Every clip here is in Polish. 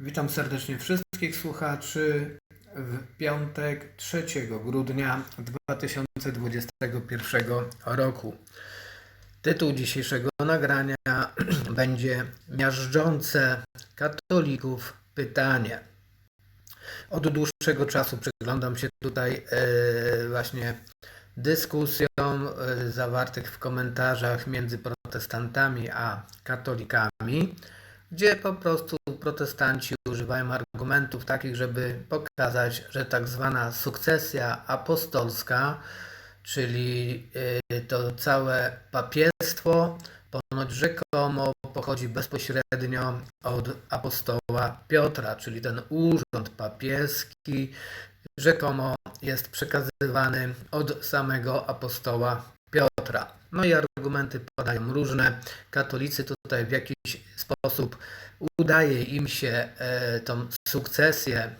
Witam serdecznie wszystkich słuchaczy w piątek 3 grudnia 2021 roku. Tytuł dzisiejszego nagrania będzie Miażdżące katolików pytanie. Od dłuższego czasu przyglądam się tutaj e, właśnie dyskusjom e, zawartych w komentarzach między protestantami a katolikami gdzie po prostu protestanci używają argumentów takich, żeby pokazać, że tak zwana sukcesja apostolska, czyli y, to całe papiestwo, ponoć rzekomo pochodzi bezpośrednio od apostoła Piotra, czyli ten urząd papieski rzekomo jest przekazywany od samego apostoła Piotra. No i argumenty padają różne. Katolicy tutaj w jakiś sposób udaje im się e, tą sukcesję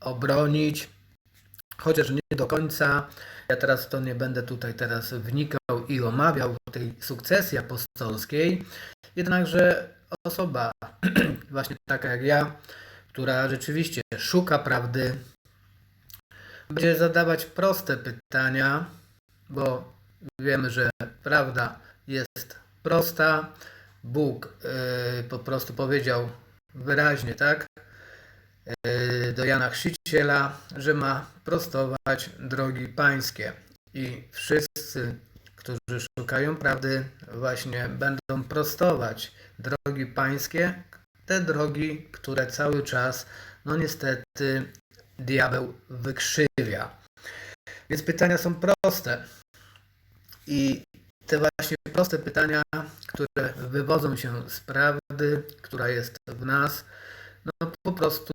obronić, chociaż nie do końca. Ja teraz to nie będę tutaj teraz wnikał i omawiał tej sukcesji apostolskiej, jednakże osoba właśnie taka jak ja, która rzeczywiście szuka prawdy, będzie zadawać proste pytania, bo wiemy, że prawda jest prosta. Bóg yy, po prostu powiedział wyraźnie, tak, yy, do Jana Chrzciciela, że ma prostować drogi pańskie. I wszyscy, którzy szukają prawdy, właśnie będą prostować drogi pańskie, te drogi, które cały czas, no niestety, diabeł wykrzywia. Więc pytania są proste. I te właśnie proste pytania, które wywodzą się z prawdy, która jest w nas, no po prostu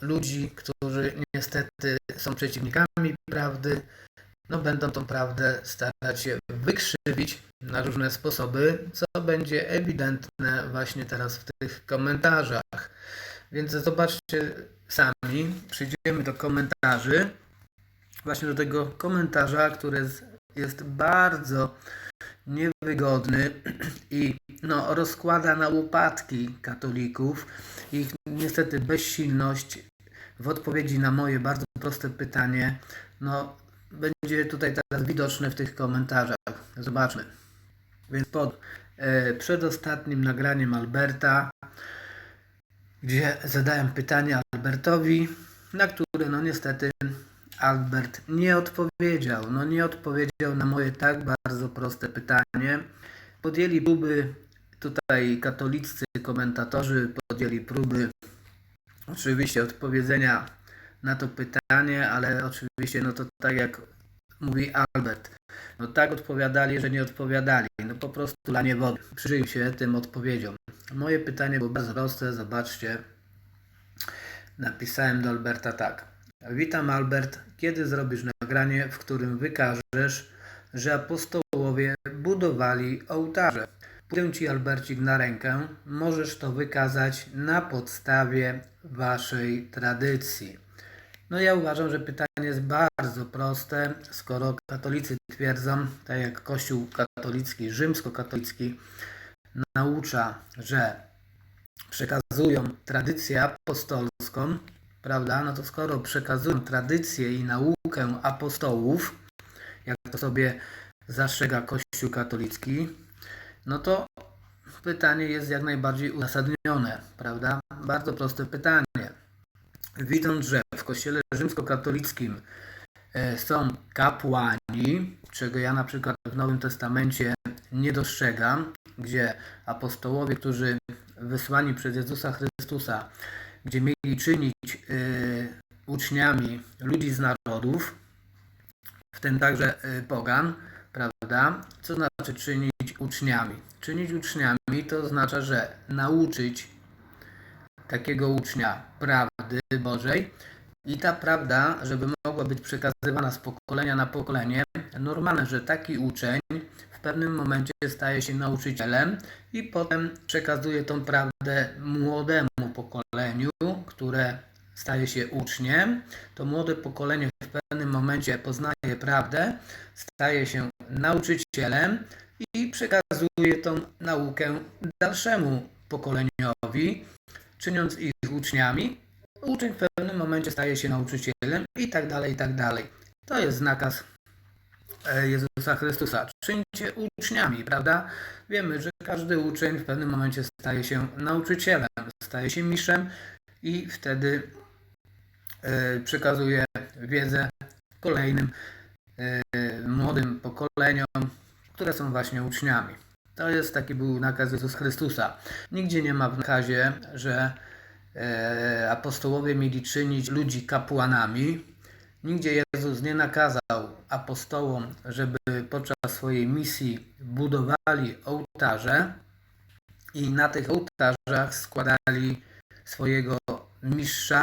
ludzi, którzy niestety są przeciwnikami prawdy, no będą tą prawdę starać się wykrzywić na różne sposoby, co będzie ewidentne właśnie teraz w tych komentarzach. Więc zobaczcie sami, przejdziemy do komentarzy, właśnie do tego komentarza, który jest bardzo niewygodny i no, rozkłada na łopatki katolików. Ich niestety bezsilność w odpowiedzi na moje bardzo proste pytanie no, będzie tutaj teraz widoczne w tych komentarzach. Zobaczmy. Więc pod e, przedostatnim nagraniem Alberta, gdzie zadałem pytanie Albertowi, na które no niestety Albert nie odpowiedział. No nie odpowiedział na moje tak bardzo proste pytanie. Podjęli próby tutaj katolicy komentatorzy, podjęli próby oczywiście odpowiedzenia na to pytanie, ale oczywiście no to tak jak mówi Albert, no tak odpowiadali, że nie odpowiadali. No po prostu lanie wody. Przyjrzyj się tym odpowiedziom. Moje pytanie było bardzo proste, zobaczcie. Napisałem do Alberta tak. Witam Albert. Kiedy zrobisz nagranie, w którym wykażesz, że apostołowie budowali ołtarze? Pójdę Ci Albercik na rękę. Możesz to wykazać na podstawie Waszej tradycji. No ja uważam, że pytanie jest bardzo proste, skoro katolicy twierdzą, tak jak Kościół katolicki, rzymskokatolicki naucza, że przekazują tradycję apostolską, prawda? No to skoro przekazują tradycję i naukę apostołów, jak to sobie zastrzega Kościół katolicki, no to pytanie jest jak najbardziej uzasadnione, prawda? Bardzo proste pytanie. Widząc, że w Kościele rzymskokatolickim e, są kapłani, czego ja na przykład w Nowym Testamencie nie dostrzegam, gdzie apostołowie, którzy wysłani przez Jezusa Chrystusa gdzie mieli czynić y, uczniami ludzi z narodów, w tym także y, pogan, prawda? Co znaczy czynić uczniami? Czynić uczniami to oznacza, że nauczyć takiego ucznia prawdy Bożej i ta prawda, żeby mogła być przekazywana z pokolenia na pokolenie, normalne, że taki uczeń pewnym momencie staje się nauczycielem i potem przekazuje tą prawdę młodemu pokoleniu, które staje się uczniem, to młode pokolenie w pewnym momencie poznaje prawdę, staje się nauczycielem i przekazuje tą naukę dalszemu pokoleniowi, czyniąc ich uczniami, uczeń w pewnym momencie staje się nauczycielem i tak dalej, i tak dalej. To jest nakaz Jezusa Chrystusa. Czyńcie uczniami, prawda? Wiemy, że każdy uczeń w pewnym momencie staje się nauczycielem, staje się mistrzem i wtedy e, przekazuje wiedzę kolejnym e, młodym pokoleniom, które są właśnie uczniami. To jest taki był nakaz Jezusa Chrystusa. Nigdzie nie ma w nakazie, że e, apostołowie mieli czynić ludzi kapłanami. Nigdzie Jezus nie nakazał apostołom, żeby podczas swojej misji budowali ołtarze i na tych ołtarzach składali swojego mistrza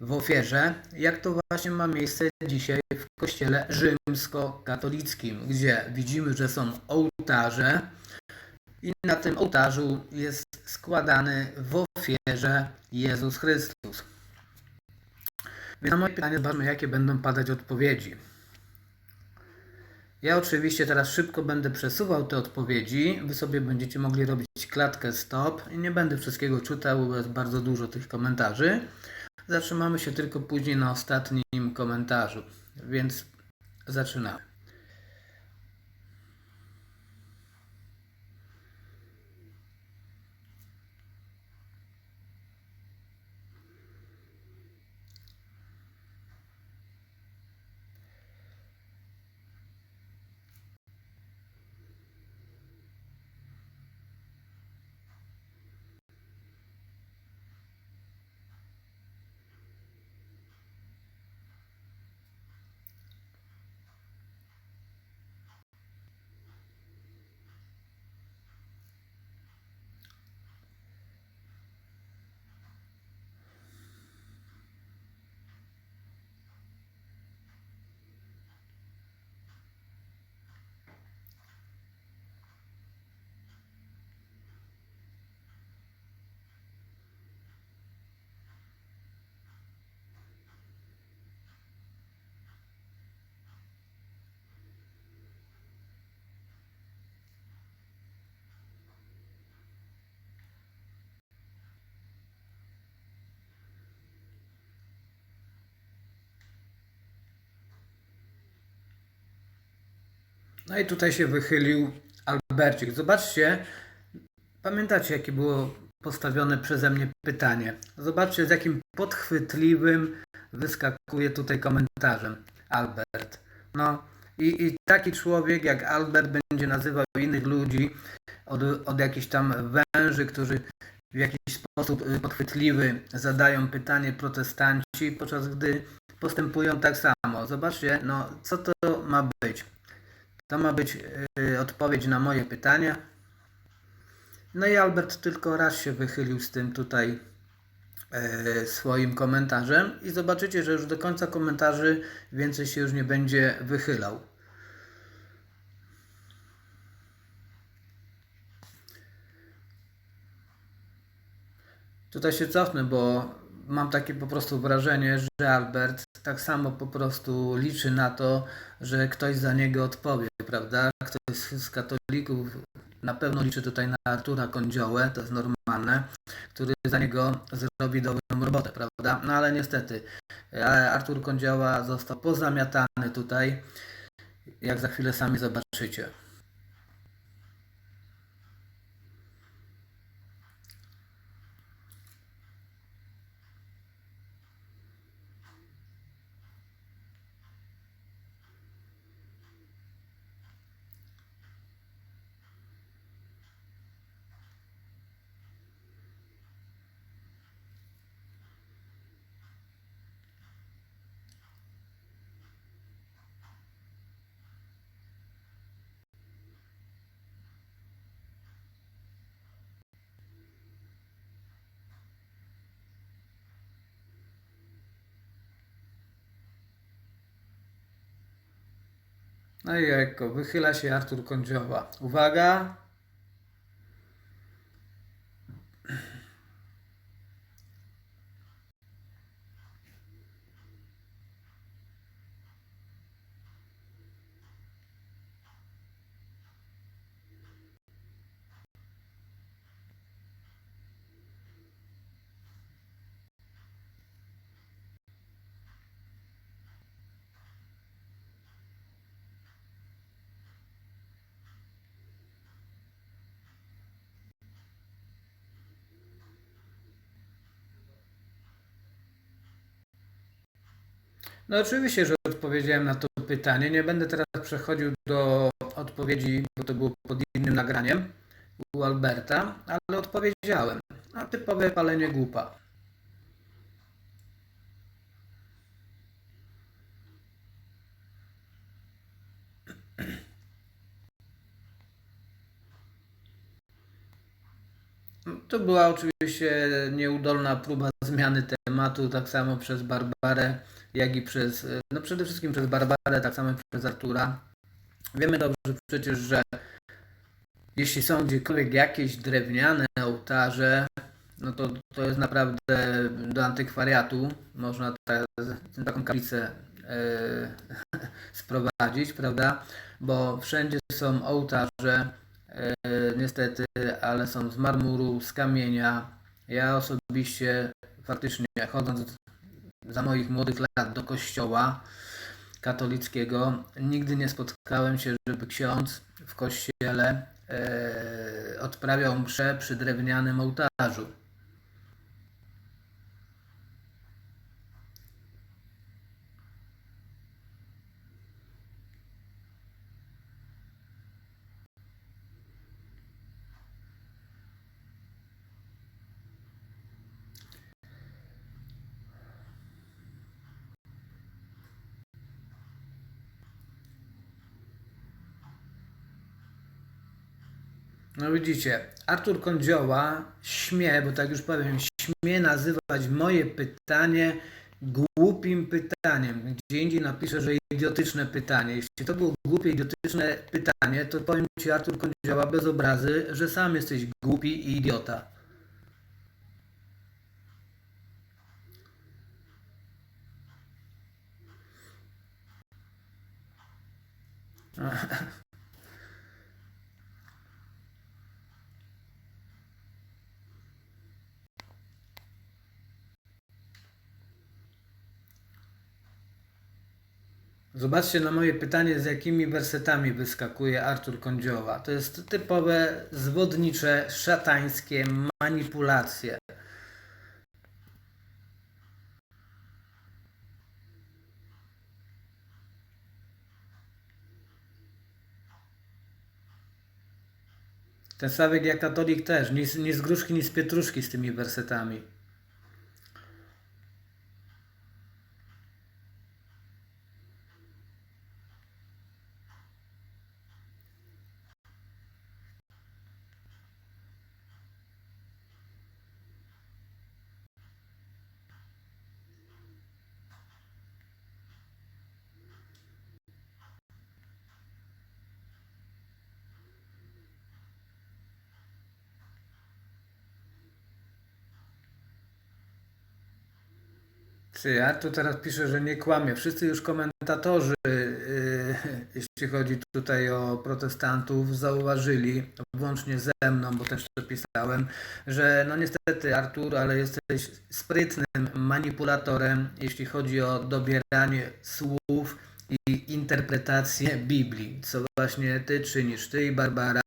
w ofierze, jak to właśnie ma miejsce dzisiaj w kościele rzymskokatolickim, gdzie widzimy, że są ołtarze i na tym ołtarzu jest składany w ofierze Jezus Chrystus. Więc na moje pytanie zobaczmy, jakie będą padać odpowiedzi. Ja oczywiście teraz szybko będę przesuwał te odpowiedzi. Wy sobie będziecie mogli robić klatkę stop i nie będę wszystkiego czytał, bo jest bardzo dużo tych komentarzy. Zatrzymamy się tylko później na ostatnim komentarzu, więc zaczynamy. No i tutaj się wychylił Albercik. Zobaczcie, pamiętacie jakie było postawione przeze mnie pytanie. Zobaczcie z jakim podchwytliwym wyskakuje tutaj komentarzem Albert. No i, i taki człowiek jak Albert będzie nazywał innych ludzi od, od jakichś tam węży, którzy w jakiś sposób podchwytliwy zadają pytanie protestanci, podczas gdy postępują tak samo. Zobaczcie, no co to ma być? To ma być y, odpowiedź na moje pytania. No i Albert tylko raz się wychylił z tym tutaj y, swoim komentarzem i zobaczycie, że już do końca komentarzy więcej się już nie będzie wychylał. Tutaj się cofnę, bo mam takie po prostu wrażenie, że Albert tak samo po prostu liczy na to, że ktoś za niego odpowie, prawda? Ktoś z katolików na pewno liczy tutaj na Artura Kądziołę, to jest normalne, który za niego zrobi dobrą robotę, prawda? No ale niestety e, Artur Kądzioła został pozamiatany tutaj, jak za chwilę sami zobaczycie. No i jako wychyla się Artur Kądziowa. Uwaga! No oczywiście, że odpowiedziałem na to pytanie. Nie będę teraz przechodził do odpowiedzi, bo to było pod innym nagraniem u Alberta, ale odpowiedziałem. A typowe palenie głupa. To była oczywiście nieudolna próba zmiany tematu, tak samo przez Barbarę, jak i przez, no przede wszystkim przez Barbarę, tak samo przez Artura. Wiemy dobrze przecież, że jeśli są gdziekolwiek jakieś drewniane ołtarze, no to to jest naprawdę do antykwariatu. Można ta, taką kaplicę e, sprowadzić, prawda? Bo wszędzie są ołtarze, e, niestety, ale są z marmuru, z kamienia. Ja osobiście faktycznie chodząc za moich młodych lat do kościoła katolickiego, nigdy nie spotkałem się, żeby ksiądz w kościele e, odprawiał mszę przy drewnianym ołtarzu. No widzicie, Artur Kądzioła śmie, bo tak już powiem, śmie nazywać moje pytanie głupim pytaniem. Gdzie indziej napisze, że idiotyczne pytanie. Jeśli to było głupie, idiotyczne pytanie, to powiem Ci Artur Kądzioła bez obrazy, że sam jesteś głupi i idiota. Zobaczcie na moje pytanie, z jakimi wersetami wyskakuje Artur Kądzioła. To jest typowe zwodnicze, szatańskie manipulacje. Ten Sławek jak katolik też, ni, z- z gruszki, ni z pietruszki z tymi wersetami. Czy ja tu teraz piszę, że nie kłamie. Wszyscy już komentatorzy, yy, jeśli chodzi tutaj o protestantów, zauważyli, włącznie ze mną, bo też to pisałem, że no niestety Artur, ale jesteś sprytnym manipulatorem, jeśli chodzi o dobieranie słów i interpretację Biblii, co właśnie ty czynisz, ty i Barbara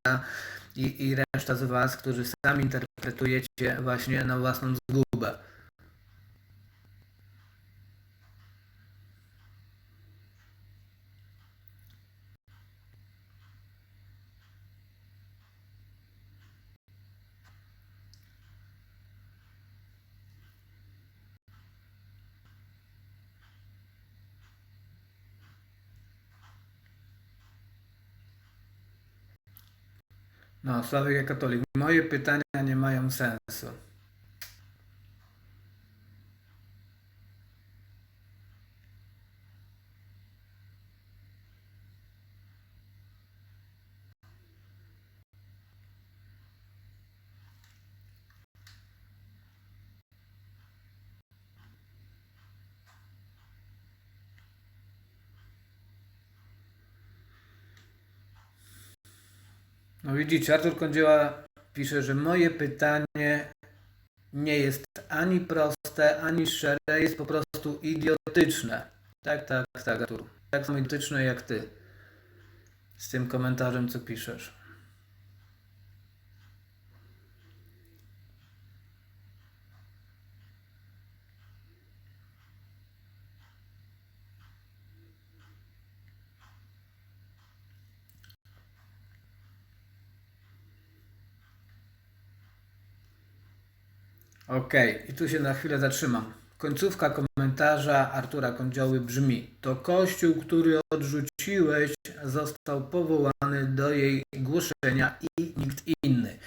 i, i reszta z was, którzy sami interpretujecie właśnie na własną zgubę. No, jak katolik. Moje pytania nie mają sensu. Widzicie, Artur Kądzieła pisze, że moje pytanie nie jest ani proste, ani szczere, jest po prostu idiotyczne. Tak, tak, tak, Artur. Tak samo idiotyczne jak ty. Z tym komentarzem, co piszesz. Okej, i tu się na chwilę zatrzymam. Końcówka komentarza Artura Kądzioły brzmi: To kościół, który odrzuciłeś, został powołany do jej głoszenia i nikt inny.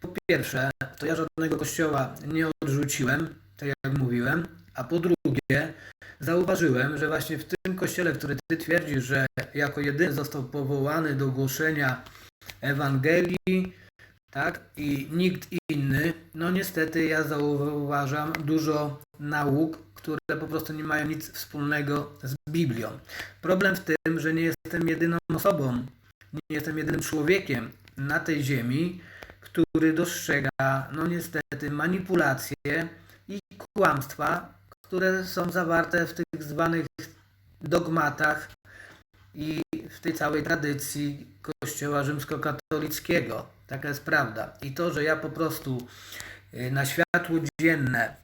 Po pierwsze, to ja żadnego kościoła nie odrzuciłem, tak jak mówiłem, a po drugie, zauważyłem, że właśnie w tym kościele, który ty twierdzisz, że jako jedyny został powołany do głoszenia Ewangelii, tak, i nikt inny, no niestety ja zauważam dużo nauk, które po prostu nie mają nic wspólnego z Biblią. Problem w tym, że nie jestem jedyną osobą, nie jestem jedynym człowiekiem na tej ziemi, który dostrzega, no niestety, manipulacje i kłamstwa, które są zawarte w tych zwanych dogmatach i tej całej tradycji Kościoła rzymskokatolickiego. Taka jest prawda. I to, że ja po prostu y, na światło dzienne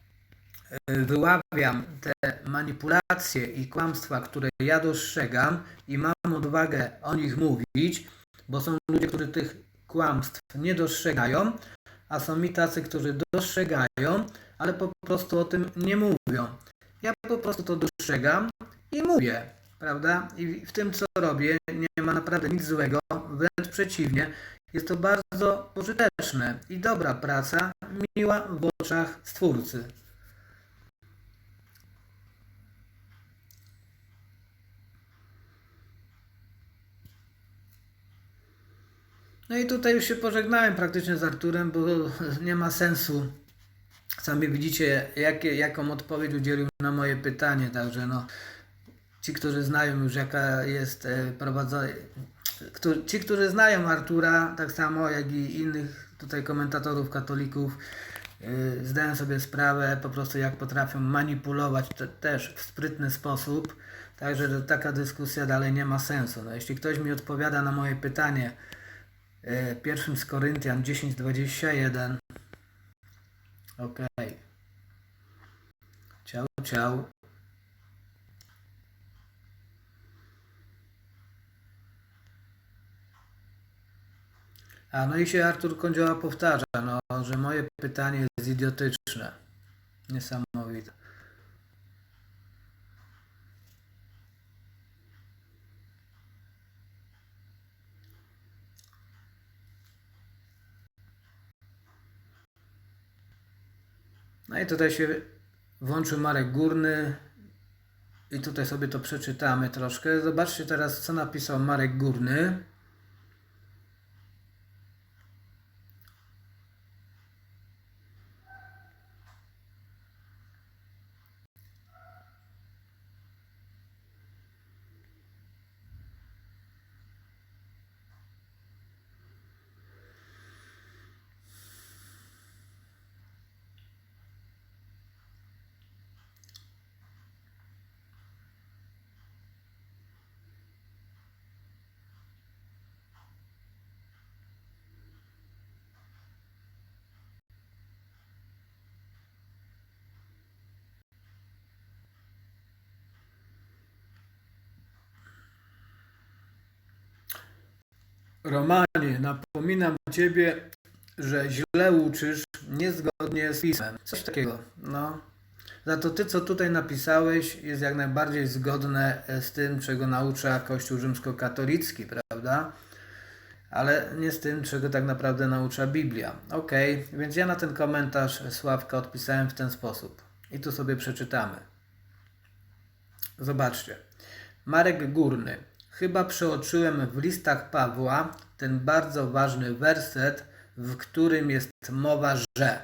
y, wyławiam te manipulacje i kłamstwa, które ja dostrzegam i mam odwagę o nich mówić, bo są ludzie, którzy tych kłamstw nie dostrzegają, a są mi tacy, którzy dostrzegają, ale po prostu o tym nie mówią. Ja po prostu to dostrzegam i mówię, prawda? I w tym, co robię, nie ma naprawdę nic złego, wręcz przeciwnie. Jest to bardzo pożyteczne i dobra praca, miła w oczach Stwórcy. No i tutaj już się pożegnałem praktycznie z Arturem, bo nie ma sensu. Sami widzicie, jakie, jaką odpowiedź udzielił na moje pytanie, także no, ci, którzy znają już jaka jest e, prowadzona, ci, którzy znają Artura, tak samo jak i innych tutaj komentatorów katolików, e, zdają sobie sprawę po prostu jak potrafią manipulować te, też w sprytny sposób, także że taka dyskusja dalej nie ma sensu. No, jeśli ktoś mi odpowiada na moje pytanie, e, pierwszym z Koryntian 10:21 Okej. Ciao, ciao. A no i się Artur Kądzioła powtarza, no, że moje pytanie jest idiotyczne. Niesamowite. No i tutaj się włączył Marek Górny i tutaj sobie to przeczytamy troszkę. Zobaczcie teraz, co napisał Marek Górny. Romanie, napominam Ciebie, że źle uczysz niezgodnie z pismem. Coś takiego, no. Za to Ty, co tutaj napisałeś, jest jak najbardziej zgodne z tym, czego naucza Kościół rzymskokatolicki, prawda? Ale nie z tym, czego tak naprawdę naucza Biblia. Ok, więc ja na ten komentarz Sławka odpisałem w ten sposób. I tu sobie przeczytamy. Zobaczcie. Marek Górny. Chyba przeoczyłem w listach Pawła ten bardzo ważny werset, w którym jest mowa, że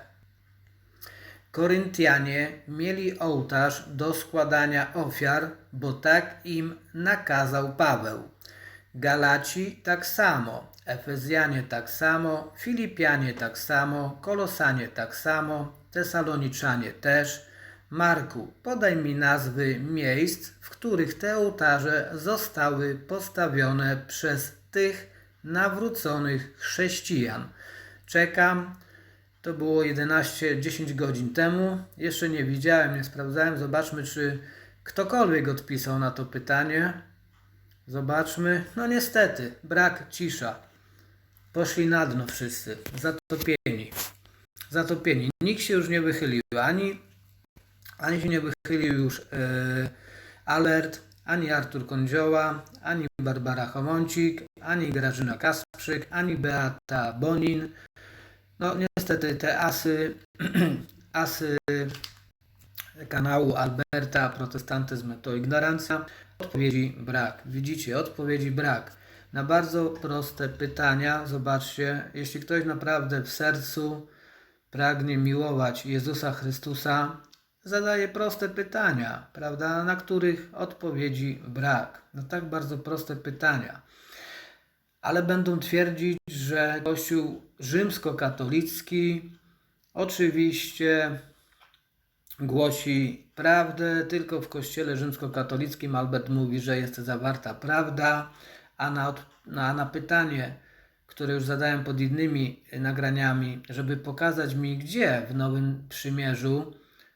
Koryntianie mieli ołtarz do składania ofiar, bo tak im nakazał Paweł. Galaci tak samo, Efezjanie tak samo, Filipianie tak samo, Kolosanie tak samo, Tesaloniczanie też. Marku, podaj mi nazwy miejsc, w których te ołtarze zostały postawione przez tych nawróconych chrześcijan. Czekam. To było 11-10 godzin temu. Jeszcze nie widziałem, nie sprawdzałem. Zobaczmy, czy ktokolwiek odpisał na to pytanie. Zobaczmy. No niestety, brak cisza. Poszli na dno wszyscy, zatopieni. zatopieni. Nikt się już nie wychylił, ani, ani się nie wychylił już e, Albert, ani Artur Kądzioła, ani Barbara Chomącik, ani Grażyna Kasprzyk, ani Beata Bonin. No niestety te asy, asy kanału Alberta Protestantyzm to ignorancja. Odpowiedzi brak. Widzicie, odpowiedzi brak. Na bardzo proste pytania, zobaczcie, jeśli ktoś naprawdę w sercu pragnie miłować Jezusa Chrystusa, zadaje proste pytania, prawda, na których odpowiedzi brak. No tak bardzo proste pytania. Ale będą twierdzić, że Kościół rzymskokatolicki oczywiście głosi prawdę, tylko w kościele rzymskokatolickim Albert mówi, że jest zawarta prawda, a na, na, na pytanie, które już zadałem pod innymi nagraniami, żeby pokazać mi, gdzie w Nowym Przymierzu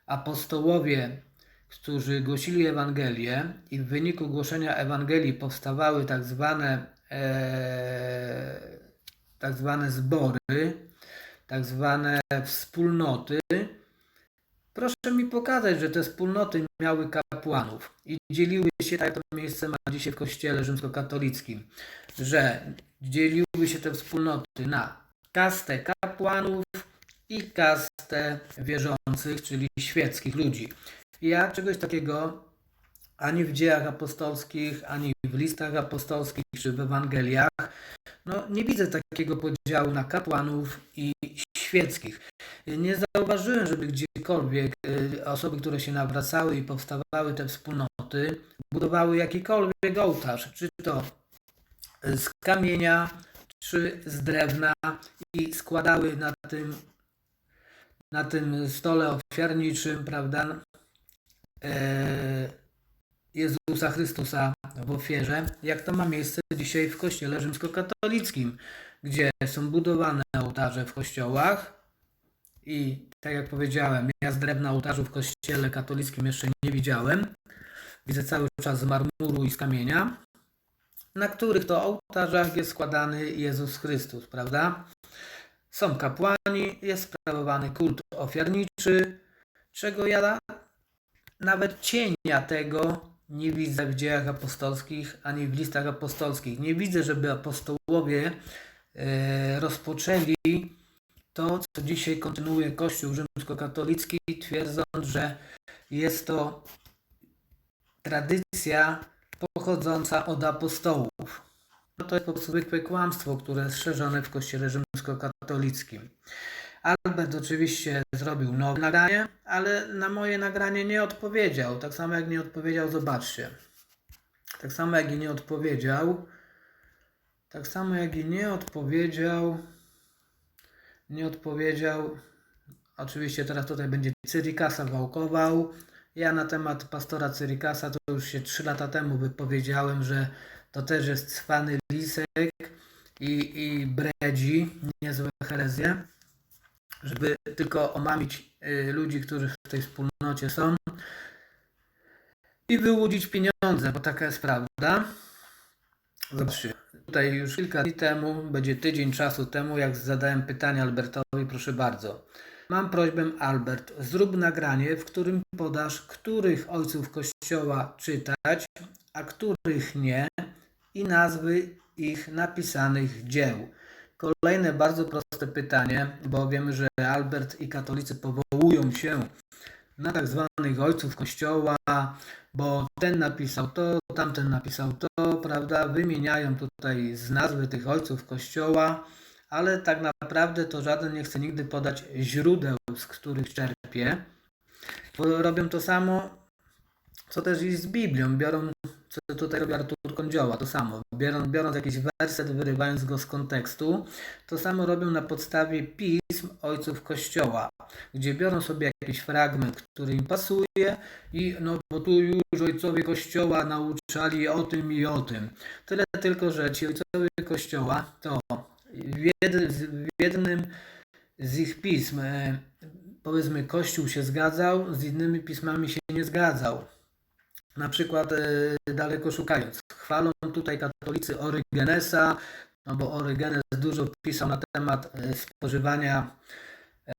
apostołowie, którzy głosili Ewangelię i w wyniku głoszenia Ewangelii powstawały tak zwane, e, tak zwane zbory, tak zwane wspólnoty, Proszę mi pokazać, że te wspólnoty miały kapłanów i dzieliły się, tak to miejsce ma dzisiaj w kościele rzymskokatolickim, że dzieliły się te wspólnoty na kastę kapłanów i kastę wierzących, czyli świeckich ludzi. Ja czegoś takiego ani w dziejach apostolskich, ani w listach apostolskich, czy w Ewangeliach, no nie widzę takiego podziału na kapłanów i świeckich. Nie zauważyłem, żeby gdziekolwiek y, osoby, które się nawracały i powstawały te wspólnoty, budowały jakikolwiek ołtarz, czy to z kamienia, czy z drewna i składały na tym, na tym stole ofiarniczym, prawda, e, Jezusa Chrystusa w ofierze, jak to ma miejsce dzisiaj w kościele rzymskokatolickim, gdzie są budowane ołtarze w kościołach i tak jak powiedziałem, ja z drewna ołtarzu w kościele katolickim jeszcze nie widziałem. Widzę cały czas z marmuru i z kamienia, na których to ołtarzach jest składany Jezus Chrystus, prawda? Są kapłani, jest sprawowany kult ofiarniczy, czego ja nawet cienia tego nie widzę w dziejach apostolskich ani w listach apostolskich. Nie widzę, żeby apostołowie e, rozpoczęli to, co dzisiaj kontynuuje Kościół rzymskokatolicki, twierdząc, że jest to tradycja pochodząca od apostołów. To jest po prostu zwykłe kłamstwo, które jest szerzone w Kościele rzymskokatolickim. Albert oczywiście zrobił nowe nagranie, ale na moje nagranie nie odpowiedział. Tak samo jak nie odpowiedział, zobaczcie. Tak samo jak i nie odpowiedział. Tak samo jak i nie odpowiedział. Nie odpowiedział. Oczywiście teraz tutaj będzie Cyrikasa wałkował. Ja na temat pastora Cyrikasa to już się 3 lata temu wypowiedziałem, że to też jest cwany lisek i, i bredzi, niezłe herezje żeby tylko omamić y, ludzi, którzy w tej wspólnocie są i wyłudzić pieniądze, bo taka jest prawda. Zobaczcie, tutaj już kilka dni temu, będzie tydzień czasu temu, jak zadałem pytanie Albertowi, proszę bardzo. Mam prośbę, Albert, zrób nagranie, w którym podasz, których ojców kościoła czytać, a których nie i nazwy ich napisanych dzieł. Kolejne bardzo proste pytanie, bo wiemy, że Albert i katolicy powołują się na tak zwanych ojców kościoła, bo ten napisał to, tamten napisał to, prawda? Wymieniają tutaj z nazwy tych ojców kościoła, ale tak naprawdę to żaden nie chce nigdy podać źródeł, z których czerpie. Robią to samo, co też i z Biblią. Biorą, co tutaj robi Artur Kądzioła, to samo. Biorąc, biorąc jakiś werset, wyrywając go z kontekstu, to samo robią na podstawie pism ojców Kościoła, gdzie biorą sobie jakiś fragment, który im pasuje i no bo tu już ojcowie Kościoła nauczali o tym i o tym. Tyle tylko, że ci ojcowie Kościoła to w jednym z ich pism, e, powiedzmy, Kościół się zgadzał, z innymi pismami się nie zgadzał. Na przykład e, daleko szukając. Chwalą tutaj katolicy Orygenesa, no bo Orygenes dużo pisał na temat e, spożywania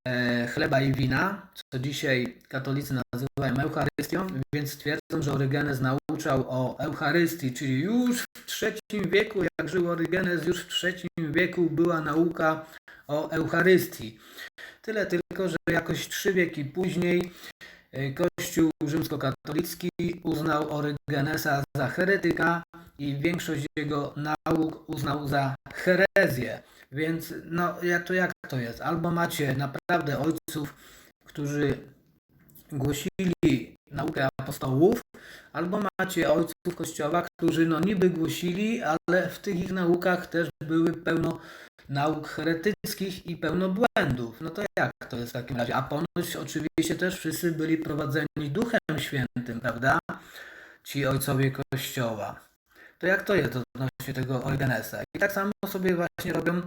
e, chleba i wina, co dzisiaj katolicy nazywają Eucharystią, więc twierdzą, że Orygenes nauczał o Eucharystii, czyli już w III wieku, jak żył Orygenes, już w III wieku była nauka o Eucharystii. Tyle tylko, że jakoś trzy wieki później Kościół rzymskokatolicki uznał Orygenesa za heretyka i większość jego nauk uznał za herezję. Więc no, ja to jak to jest? Albo macie naprawdę ojców, którzy głosili naukę apostołów, albo macie ojców kościoła, którzy no niby głosili, ale w tych ich naukach też były pełno nauk heretyckich i pełno błędów. No to jak to jest w takim razie? A ponoć oczywiście też wszyscy byli prowadzeni Duchem Świętym, prawda? Ci ojcowie kościoła. To jak to jest odnośnie tego Orygenesa? I tak samo sobie właśnie robią,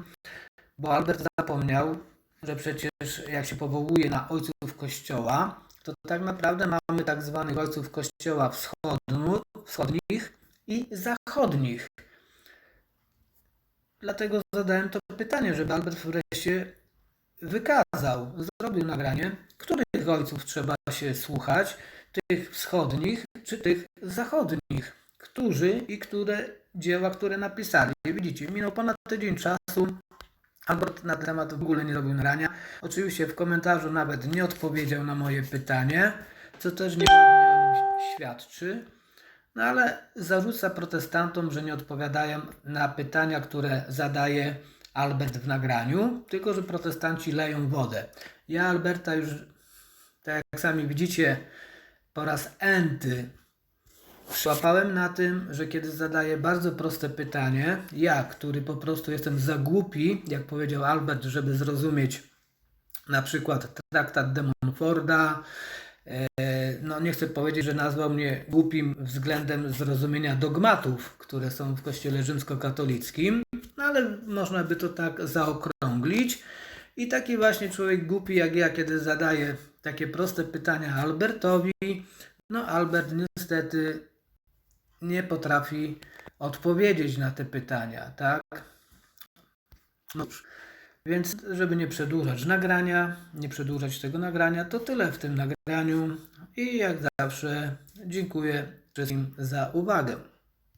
bo Albert zapomniał, że przecież jak się powołuje na ojców kościoła, to tak naprawdę mamy tak zwanych ojców kościoła wschodnich i zachodnich. Dlatego zadałem to pytanie, żeby Albert wreszcie wykazał, zrobił nagranie, których ojców trzeba się słuchać, tych wschodnich czy tych zachodnich, którzy i które dzieła, które napisali. Widzicie, minął ponad tydzień czasu, Albert na temat w ogóle nie robił nagrania. Oczywiście w komentarzu nawet nie odpowiedział na moje pytanie, co też nieładnie o nim świadczy. No ale zarzuca protestantom, że nie odpowiadają na pytania, które zadaje Albert w nagraniu, tylko że protestanci leją wodę. Ja Alberta już, tak jak sami widzicie, po raz enty Szłapałem na tym, że kiedy zadaję bardzo proste pytanie, ja, który po prostu jestem za głupi, jak powiedział Albert, żeby zrozumieć na przykład traktat de Montforda, e, no nie chcę powiedzieć, że nazwał mnie głupim względem zrozumienia dogmatów, które są w kościele rzymskokatolickim, no ale można by to tak zaokrąglić. I taki właśnie człowiek głupi jak ja, kiedy zadaję takie proste pytania Albertowi, no Albert niestety nie potrafi odpowiedzieć na te pytania, tak? No, więc, żeby nie przedłużać nagrania, nie przedłużać tego nagrania, to tyle w tym nagraniu. I jak zawsze dziękuję wszystkim za uwagę.